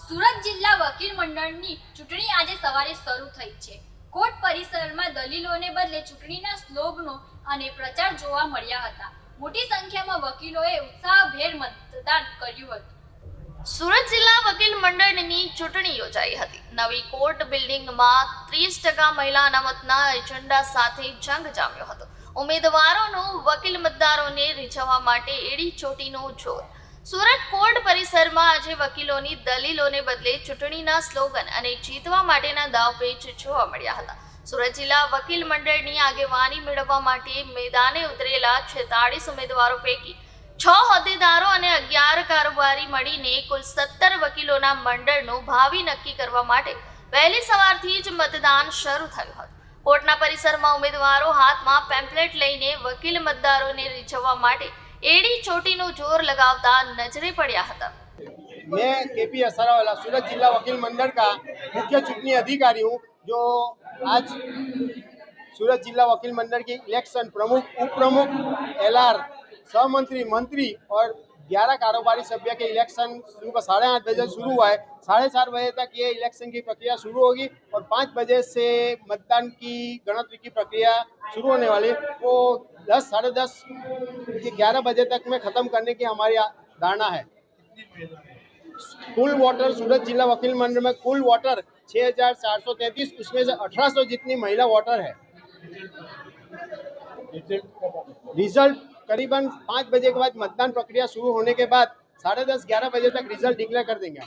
સુરત જિલ્લા વકીલ મંડળની ચૂંટણી આજે સવારે શરૂ થઈ છે. કોર્ટ પરિસરમાં દલીલોને બદલે ચૂંટણીના સ્લોગનો અને પ્રચાર જોવા મળ્યા હતા. મોટી સંખ્યામાં વકીલોએ ઉત્સાહભેર મતદાન કર્યું હતું. સુરત જિલ્લા વકીલ મંડળની ચૂંટણી યોજાઈ હતી. નવી કોર્ટ બિલ્ડિંગમાં ત્રીસ ટકા મહિલા અનામતના એજન્ડા સાથે જંગ જામ્યો હતો. ઉમેદવારોનું વકીલ મતદારોને રીઝવવા માટે એડી ચોટીનું જોર સુરત કોર્ટ પરિસરમાં આજે વકીલોની દલીલોને બદલે ચૂંટણીના સ્લોગન અને જીતવા માટેના દાવપેચ જોવા મળ્યા હતા. સુરત જિલ્લા વકીલ મંડળની આગેવાની મેળવવા માટે મેદાને ઉતરેલા છેતાળીસ ઉમેદવારો પૈકી છ હોદ્દેદારો અને અગિયાર કારોબારી મળીને કુલ સત્તર વકીલોના મંડળનું ભાવિ નક્કી કરવા માટે વહેલી સવારથી જ મતદાન શરૂ થયું હતું. કોર્ટના પરિસરમાં ઉમેદવારો હાથમાં પેમ્પલેટ લઈને વકીલ મતદારોને રીઝવવા માટે એડી ચોટીનું જોર લગાવતા નજરે પડ્યા હતા मैं के पी असरावाला सूरत जिला वकील मंडल का मुख्य चुनावी अधिकारी हूँ जो आज सूरत जिला वकील मंडल की इलेक्शन प्रमुख उप प्रमुख एल आर सहमंत्री मंत्री और ग्यारह कारोबारी सभ्य के इलेक्शन सुबह साढ़े आठ बजे शुरू हुआ है साढ़े चार बजे तक ये इलेक्शन की प्रक्रिया शुरू होगी और पाँच बजे से मतदान की गणतरी की प्रक्रिया शुरू होने वाली है। वो दस, साढ़े दस ग्यारह बजे तक में ख़त्म करने की हमारी धारणा है। कुल वोटर सूरत जिला वकील मंडल में कुल वोटर छः हज़ार चार सौ तैंतीस, उसमें से अठारह सौ जितनी महिला वोटर है। रिज़ल्ट करीबन पाँच बजे के बाद मतदान प्रक्रिया शुरू होने के बाद साढ़े दस, ग्यारह बजे तक रिज़ल्ट डिक्लेयर कर देंगे